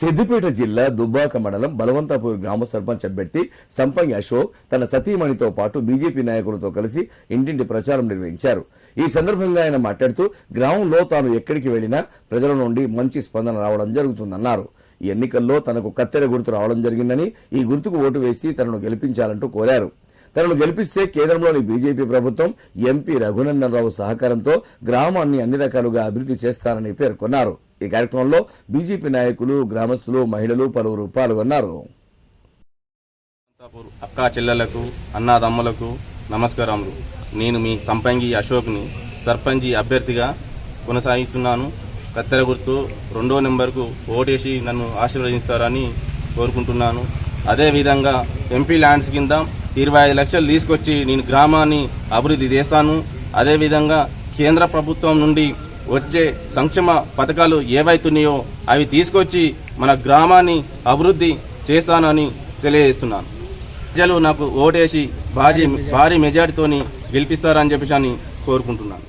సిద్దిపేట జిల్లా దుబ్బాక మండలం బలవంతాపూర్ గ్రామ సర్పంచ్ అభ్యర్థి సంపంగి అశోక్ తన సతీమణితో పాటు బీజేపీ నాయకులతో కలిసి ఇంటింటి ప్రచారం నిర్వహించారు. ఈ సందర్భంగా ఆయన మాట్లాడుతూ గ్రామంలో తాను ఎక్కడికి వెళ్ళినా ప్రజల నుండి మంచి స్పందన రావడం జరుగుతుందన్నారు. ఈ ఎన్నికల్లో తనకు కత్తెర గుర్తు రావడం జరిగిందని ఈ గుర్తుకు ఓటు వేసి తనను గెలిపించాలంటూ కోరారు. తనను గెలిపిస్తే కేంద్రంలోని బీజేపీ ప్రభుత్వం ఎంపీ రఘునందన్ రావు సహకారంతో గ్రామాన్ని అన్ని రకాలుగా అభివృద్ధి చేస్తానని పేర్కొన్నారు. ఈ కార్యక్రమంలో బీజేపీ నాయకులు గ్రామస్తులు మహిళలు పలువురు పాల్గొన్నారు. అనంతపూర్ అక్కా చెల్లెలకు అన్నాదమ్ములకు నమస్కారములు. నేను మీ సంపంగి అశోక్ని సర్పంచి అభ్యర్థిగా కొనసాగిస్తున్నాను. కత్తెర గుర్తు రెండో నెంబర్కు ఓటేసి నన్ను ఆశీర్వదిస్తారని కోరుకుంటున్నాను. అదేవిధంగా ఎంపీ ల్యాండ్స్ కింద ఇరవై ఐదు లక్షలు తీసుకొచ్చి నేను గ్రామాన్ని అభివృద్ధి చేస్తాను అదేవిధంగా కేంద్ర ప్రభుత్వం నుండి వచ్చే సంక్షేమ పథకాలు ఏవైతున్నాయో అవి తీసుకొచ్చి మన గ్రామాన్ని అభివృద్ధి చేస్తానని తెలియజేస్తున్నాను. ప్రజలు నాకు ఓటేసి భారీ భారీ మెజార్టీతోని గెలిపిస్తారని చెప్పేసి అని కోరుకుంటున్నాను.